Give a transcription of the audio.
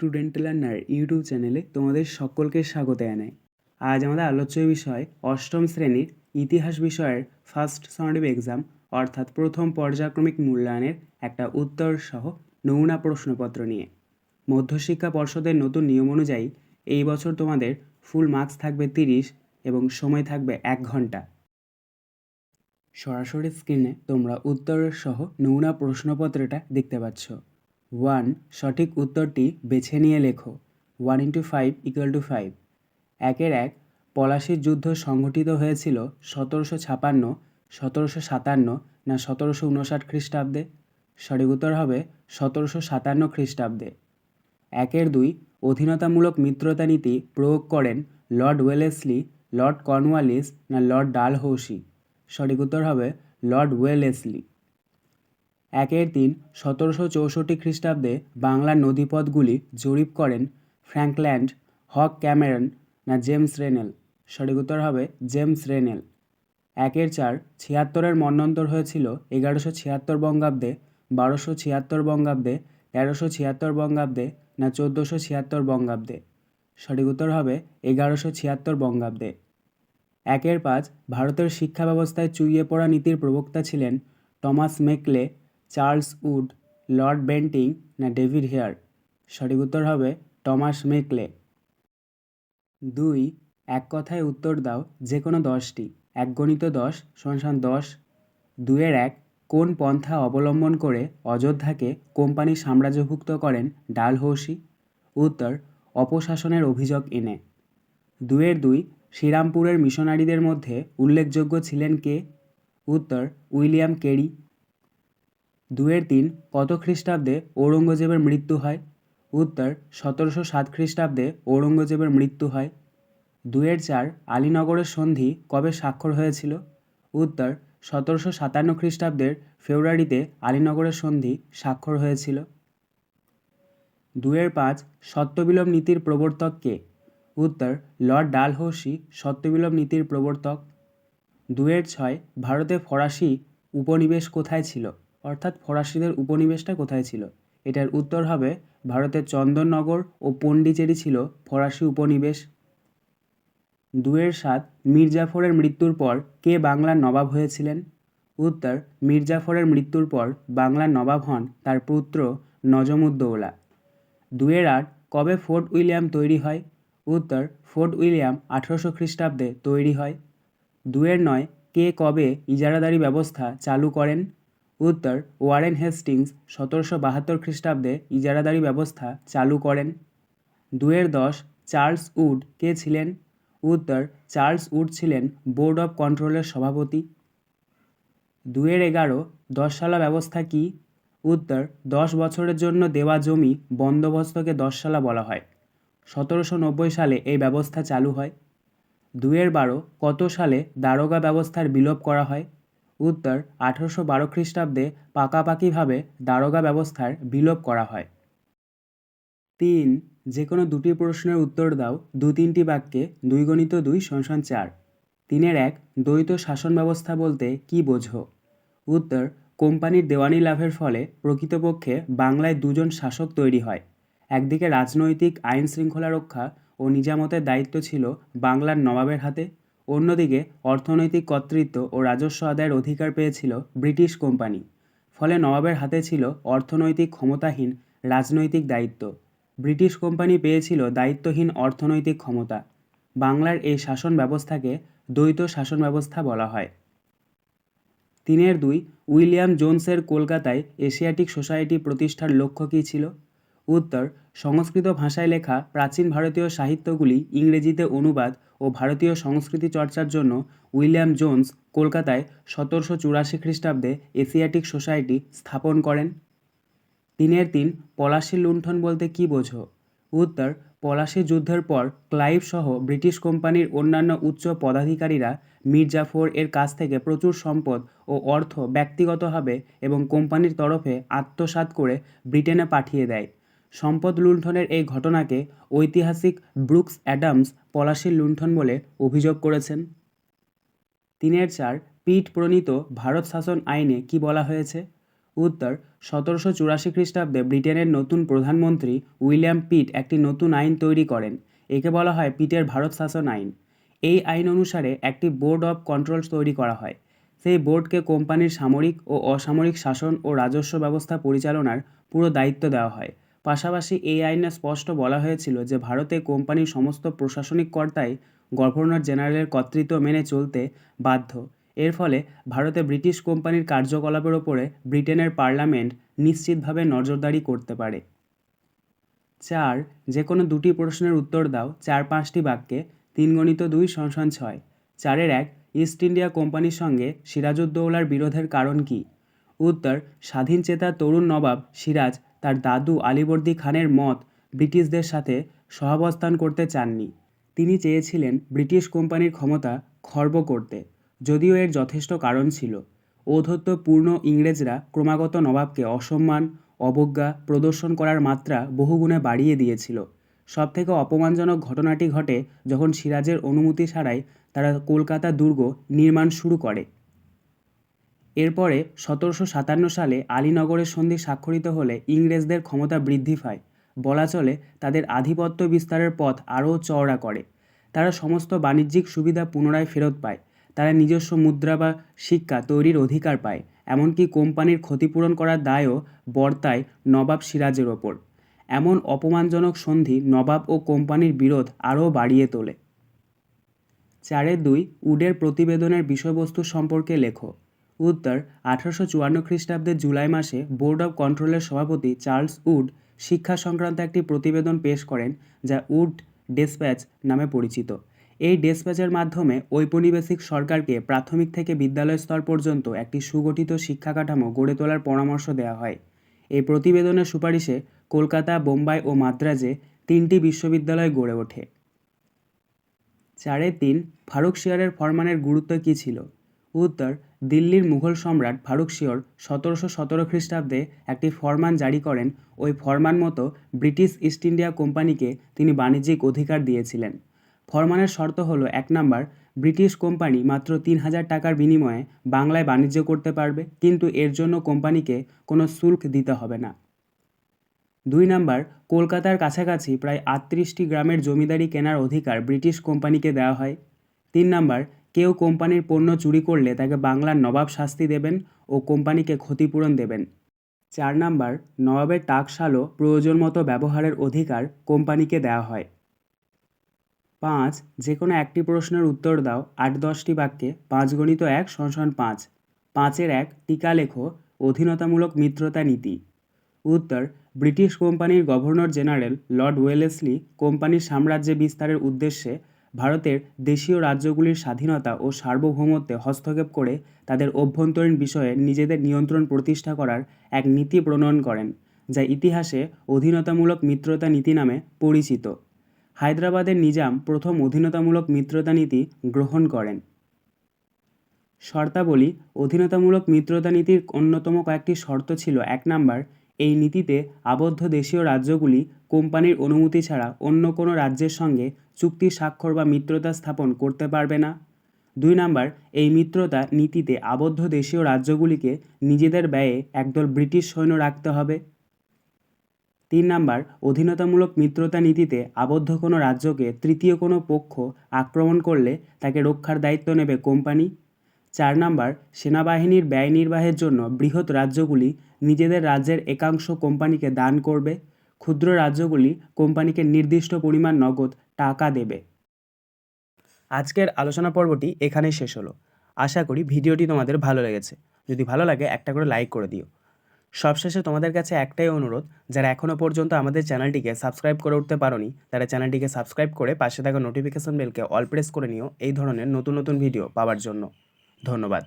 Student learner YouTube চ্যানেলে তোমাদের সকলকে স্বাগত জানাই। আজ আমাদের আলোচ্য বিষয় অষ্টম শ্রেণির ইতিহাস বিষয়ের ফার্স্ট সামারিভ এক্সাম অর্থাৎ প্রথম পর্যায়ক্রমিক মূল্যায়নের একটা উত্তর সহ নমুনা প্রশ্নপত্র নিয়ে। মধ্যশিক্ষা পর্ষদের নতুন নিয়ম অনুযায়ী এই বছর তোমাদের ফুল মার্কস থাকবে তিরিশ এবং সময় থাকবে এক ঘণ্টা। সরাসরি স্ক্রিনে তোমরা উত্তরের সহ নমুনা প্রশ্নপত্রটা দেখতে পাচ্ছ। ওয়ান, সঠিক উত্তরটি বেছে নিয়ে লেখো। One into five equal to five. একের এক, পলাশির যুদ্ধ সংঘটিত হয়েছিল সতেরোশো ছাপান্ন, সতেরোশো সাতান্ন না সতেরোশো উনষাট খ্রিস্টাব্দে? সঠিক উত্তর হবে সতেরোশো সাতান্ন খ্রিস্টাব্দে। একের দুই, অধীনতামূলক মিত্রতা নীতি প্রয়োগ করেন লর্ড ওয়েলেসলি, লর্ড কর্নওয়ালিস না লর্ড ডালহৌসি। সঠিক উত্তর হবে লর্ড ওয়েলেসলি। একের তিন সতেরোশো চৌষট্টি খ্রিস্টাব্দে বাংলার নদীপথগুলি জরিপ করেন ফ্র্যাঙ্কল্যান্ড, হক ক্যামেরন না জেমস রেনেল। সঠিক উত্তর হবে জেমস রেনেল। একের চার ছিয়াত্তরের মন্বন্তর হয়েছিল এগারোশো ছিয়াত্তর বঙ্গাব্দে, বারোশো ছিয়াত্তর বঙ্গাব্দে, তেরোশো ছিয়াত্তর বঙ্গাব্দে না চোদ্দোশো ছিয়াত্তর বঙ্গাব্দে। সঠিক উত্তর হবে এগারোশো ছিয়াত্তর বঙ্গাব্দে। একের পাঁচ ভারতের শিক্ষা ব্যবস্থায় চুইয়ে পড়া নীতির প্রবক্তা ছিলেন Thomas Macaulay Charles Wood, lord Bentinck না ডেভিড হেয়ার? সঠিক উত্তর হবে টমাস মেকলে। দুই, এক কথায় উত্তর দাও যে কোনো দশটি। এক গণিত দশ সমান দশ। দুয়ের এক, কোন পন্থা অবলম্বন করে অযোধ্যাকে কোম্পানি সাম্রাজ্যভুক্ত করেন ডালহৌসি? উত্তর, অপশাসনের অভিযোগ এনে। দুয়ের দুই, শ্রীরামপুরের মিশনারিদের মধ্যে উল্লেখযোগ্য ছিলেন কে? উত্তর, উইলিয়াম কেরি। দুয়ের তিন কত খ্রিস্টাব্দে ঔরঙ্গজেবের মৃত্যু হয়। উত্তর সতেরোশো সাত খ্রিস্টাব্দে ঔরঙ্গজেবের মৃত্যু হয়। দুয়ের চার আলীনগরের সন্ধি কবে স্বাক্ষর হয়েছিল? উত্তর সতেরোশো সাতান্ন খ্রিস্টাব্দের ফেব্রুয়ারিতে আলীনগরের সন্ধি স্বাক্ষর হয়েছিল। দুয়ের পাঁচ সত্যবিলোপ নীতির প্রবর্তক কে? উত্তর লর্ড ডালহৌসি, সত্যবিলোপ নীতির প্রবর্তক। দুয়ের ছয় ভারতে ফরাসি উপনিবেশ কোথায় ছিল? অর্থাৎ ফরাসিদের উপনিবেশটা কোথায় ছিল? এটার উত্তর হবে ভারতের চন্দননগর ও পন্ডিচেরি ছিল ফরাসি উপনিবেশ। দুয়ের সাত, মির্জাফরের মৃত্যুর পর কে বাংলার নবাব হয়েছিলেন? উত্তর, মির্জাফরের মৃত্যুর পর বাংলার নবাব হন তার পুত্র নজমুদ্দৌলা। দুয়ের আট, কবে ফোর্ট উইলিয়াম তৈরি হয়? উত্তর, ফোর্ট উইলিয়াম আঠেরোশো খ্রিস্টাব্দে তৈরি হয়। দুয়ের নয়, কে কবে ইজারাদারি ব্যবস্থা চালু করেন? উত্তর, ওয়ারেন হেস্টিংস, সতেরোশো বাহাত্তর খ্রিস্টাব্দে ইজারাদারি ব্যবস্থা চালু করেন। দুয়ের দশ, চার্লস উড কে ছিলেন? উত্তর, চার্লস উড ছিলেন বোর্ড অফ কন্ট্রোলের সভাপতি। দুয়ের এগারো দশসালা ব্যবস্থা কি? উত্তর, দশ বছরের জন্য দেওয়া জমি বন্দোবস্তকে দশসালা বলা হয়। সতেরোশো নব্বই সালে এই ব্যবস্থা চালু হয়। দুয়ের বারো, কত সালে দারোগা ব্যবস্থার বিলোপ করা হয়? উত্তর আঠেরোশো বারো খ্রিস্টাব্দে পাকাপাকিভাবে দারোগা ব্যবস্থার বিলোপ করা হয়। তিন যে কোনো দুটি প্রশ্নের উত্তর দাও। দু তিনটি বাক্যে দুই গণিত দুই সংসান চার। তিনের এক, দ্বৈত শাসন ব্যবস্থা বলতে কি বোঝো? উত্তর, কোম্পানির দেওয়ানি লাভের ফলে প্রকৃতপক্ষে বাংলায় দুজন শাসক তৈরি হয়। একদিকে রাজনৈতিক আইন শৃঙ্খলা রক্ষা ও নিজামতের দায়িত্ব ছিল বাংলার নবাবের হাতে অন্যদিকে, অর্থনৈতিক কর্তৃত্ব ও রাজস্ব আদায়ের অধিকার পেয়েছিল ব্রিটিশ কোম্পানি। ফলে নবাবের হাতে ছিল অর্থনৈতিক ক্ষমতাহীন রাজনৈতিক দায়িত্ব। ব্রিটিশ কোম্পানি পেয়েছিল দায়িত্বহীন অর্থনৈতিক ক্ষমতা। বাংলার এই শাসন ব্যবস্থাকে দ্বৈত শাসন ব্যবস্থা বলা হয়। তিনের দুই, উইলিয়াম জোনসের কলকাতায় এশিয়াটিক সোসাইটি প্রতিষ্ঠার লক্ষ্য কী ছিল? উত্তর, সংস্কৃত ভাষায় লেখা প্রাচীন ভারতীয় সাহিত্যগুলি ইংরেজিতে অনুবাদ ও ভারতীয় সংস্কৃতি চর্চার জন্য উইলিয়াম জোন্স কলকাতায় সতেরোশো চুরাশি খ্রিস্টাব্দে এশিয়াটিক সোসাইটি স্থাপন করেন। তিনের তিন, পলাশি লুণ্ঠন বলতে কী বোঝো? উত্তর, পলাশি যুদ্ধের পর ক্লাইভ সহ ব্রিটিশ কোম্পানির অন্যান্য উচ্চ পদাধিকারীরা মীর জাফর এর কাছ থেকে প্রচুর সম্পদ ও অর্থ ব্যক্তিগতভাবে এবং কোম্পানির তরফে আত্মসাৎ করে ব্রিটেনে পাঠিয়ে দেয়। সম্পদ লুণ্ঠনের এই ঘটনাকে ঐতিহাসিক ব্রুকস অ্যাডামস পলাশির লুণ্ঠন বলে অভিযোগ করেছেন। তিনের চার, পিট প্রণীত ভারত শাসন আইনে কি বলা হয়েছে? উত্তর, সতেরোশো চুরাশি খ্রিস্টাব্দে ব্রিটেনের নতুন প্রধানমন্ত্রী উইলিয়াম পিট একটি নতুন আইন তৈরি করেন। একে বলা হয় পিটের ভারত শাসন আইন। এই আইন অনুসারে একটি বোর্ড অফ কন্ট্রোলস তৈরি করা হয়। সেই বোর্ডকে কোম্পানির সামরিক ও অসামরিক শাসন ও রাজস্ব ব্যবস্থা পরিচালনার পুরো দায়িত্ব দেওয়া হয়। পাশাপাশি এই আইনে স্পষ্ট বলা হয়েছিল যে ভারতে কোম্পানির সমস্ত প্রশাসনিক কর্তাই গভর্নর জেনারেলের কর্তৃত্ব মেনে চলতে বাধ্য। এর ফলে ভারতে ব্রিটিশ কোম্পানির কার্যকলাপের ওপরে ব্রিটেনের পার্লামেন্ট নিশ্চিতভাবে নজরদারি করতে পারে। চার যে কোনো দুটি প্রশ্নের উত্তর দাও, চার পাঁচটি বাক্যে, তিন গণিত দুই সংসান ছয়। চারের এক, ইস্ট ইন্ডিয়া কোম্পানির সঙ্গে সিরাজউদ্দৌলার বিরোধের কারণ কি? উত্তর, স্বাধীন চেতা তরুণ নবাব সিরাজ তার দাদু আলীবর্দী খানের মত ব্রিটিশদের সাথে সহাবস্থান করতে চাননি। তিনি চেয়েছিলেন ব্রিটিশ কোম্পানির ক্ষমতা খর্ব করতে, যদিও এর যথেষ্ট কারণ ছিল। ঔদ্ধত্যপূর্ণ ইংরেজরা ক্রমাগত নবাবকে অসম্মান, অবজ্ঞা, প্রদর্শন করার মাত্রা বহুগুণে বাড়িয়ে দিয়েছিল। সবথেকে অপমানজনক ঘটনাটি ঘটে যখন সিরাজের অনুমতি ছাড়াই তারা কলকাতা দুর্গ নির্মাণ শুরু করে। এরপরে সতেরোশো সাতান্ন সালে আলীনগরের সন্ধি স্বাক্ষরিত হলে ইংরেজদের ক্ষমতা বৃদ্ধি পায়। বলা চলে তাদের আধিপত্য বিস্তারের পথ আরও চওড়া করে। তারা সমস্ত বাণিজ্যিক সুবিধা পুনরায় ফেরত পায়। তারা নিজস্ব মুদ্রা বা শিক্ষা তৈরির অধিকার পায়, এমনকি কোম্পানির ক্ষতিপূরণ করার দায়ও বর্তায় নবাব সিরাজের ওপর। এমন অপমানজনক সন্ধি নবাব ও কোম্পানির বিরোধ আরও বাড়িয়ে তোলে। চারে দুই, উডের প্রতিবেদনের বিষয়বস্তু সম্পর্কে লেখো। উত্তর, আঠারোশো চুয়ান্ন খ্রিস্টাব্দের জুলাই মাসে বোর্ড অব কন্ট্রোলের সভাপতি চার্লস উড শিক্ষা সংক্রান্ত একটি প্রতিবেদন পেশ করেন যা উড ডেসপ্যাচ নামে পরিচিত। এই ডেসপ্যাচের মাধ্যমে ঔপনিবেশিক সরকারকে প্রাথমিক থেকে বিদ্যালয় স্তর পর্যন্ত একটি সুগঠিত শিক্ষা কাঠামো গড়ে তোলার পরামর্শ দেওয়া হয়। এই প্রতিবেদনের সুপারিশে কলকাতা, বোম্বাই ও মাদ্রাজে তিনটি বিশ্ববিদ্যালয় গড়ে ওঠে। চারে তিন, ফারুক শিয়ারের ফরমানের গুরুত্ব কী ছিল? উত্তর দিল্লির মুঘল সম্রাট ফারুক শিয়র সতেরোশো সতেরো খ্রিস্টাব্দে একটি ফরমান জারি করেন। ওই ফরমান মতো ব্রিটিশ ইস্ট ইন্ডিয়া কোম্পানিকে তিনি বাণিজ্যিক অধিকার দিয়েছিলেন। ফরমানের শর্ত হলো এক নাম্বার, ব্রিটিশ কোম্পানি মাত্র তিন হাজার টাকার বিনিময়ে বাংলায় বাণিজ্য করতে পারবে, কিন্তু এর জন্য কোম্পানিকে কোনো শুল্ক দিতে হবে না। দুই নাম্বার, কলকাতার কাছাকাছি প্রায় আটত্রিশটি গ্রামের জমিদারি কেনার অধিকার ব্রিটিশ কোম্পানিকে দেওয়া হয়। তিন নাম্বার কেউ কোম্পানির পণ্য চুরি করলে তাকে বাংলার নবাব শাস্তি দেবেন ও কোম্পানিকে ক্ষতিপূরণ দেবেন। চার নাম্বার, নবাবের টাকশালও প্রয়োজন মতো ব্যবহারের অধিকার কোম্পানিকে দেওয়া হয়। পাঁচ যে কোনো একটি প্রশ্নের উত্তর দাও, আট দশটি বাক্যে, পাঁচ গণিত এক সংসন পাঁচ। পাঁচের এক, টিকা লেখো, অধীনতামূলক মিত্রতা নীতি। উত্তর, ব্রিটিশ কোম্পানির গভর্নর জেনারেল লর্ড ওয়েলেসলি কোম্পানির সাম্রাজ্যে বিস্তারের উদ্দেশ্যে ভারতের দেশীয় রাজ্যগুলির স্বাধীনতা ও সার্বভৌমত্বে হস্তক্ষেপ করে তাদের অভ্যন্তরীণ বিষয়ে নিজেদের নিয়ন্ত্রণ প্রতিষ্ঠা করার এক নীতি প্রণয়ন করেন, যা ইতিহাসে অধীনতামূলক মিত্রতা নীতি নামে পরিচিত। হায়দ্রাবাদের নিজাম প্রথম অধীনতামূলক মিত্রতা নীতি গ্রহণ করেন। শর্তাবলী, অধীনতামূলক মিত্রতা নীতির অন্যতম কয়েকটি শর্ত ছিল এক নাম্বার এই নীতিতে আবদ্ধ দেশীয় রাজ্যগুলি কোম্পানির অনুমতি ছাড়া অন্য কোনো রাজ্যের সঙ্গে চুক্তি স্বাক্ষর বা মিত্রতা স্থাপন করতে পারবে না। দুই নাম্বার, এই মিত্রতা নীতিতে আবদ্ধ দেশীয় রাজ্যগুলিকে নিজেদের ব্যয়ে একদল ব্রিটিশ সৈন্য রাখতে হবে। তিন নাম্বার, অধীনতামূলক মিত্রতা নীতিতে আবদ্ধ কোনো রাজ্যকে তৃতীয় কোনো পক্ষ আক্রমণ করলে তাকে রক্ষার দায়িত্ব নেবে কোম্পানি। চার নাম্বার, সেনাবাহিনীর ব্যয় নির্বাহের জন্য বৃহৎ রাজ্যগুলি নিজেদের রাজ্যের একাংশ কোম্পানিকে দান করবে, ক্ষুদ্র রাজ্যগুলি কোম্পানিকে নির্দিষ্ট পরিমাণ নগদ টাকা দেবে। আজকের আলোচনা পর্বটি এখানেই শেষ হলো। আশা করি ভিডিওটি তোমাদের ভালো লেগেছে। যদি ভালো লাগে, একটা করে লাইক করে দিও। সবশেষে তোমাদের কাছে একটাই অনুরোধ, যারা এখনও পর্যন্ত আমাদের চ্যানেলটিকে সাবস্ক্রাইব করে উঠতে পারোনি, তারা চ্যানেলটিকে সাবস্ক্রাইব করে পাশে থাকা নোটিফিকেশন বেলকে অল প্রেস করে নিও, এই ধরনের নতুন নতুন ভিডিও পাওয়ার জন্য। ধন্যবাদ।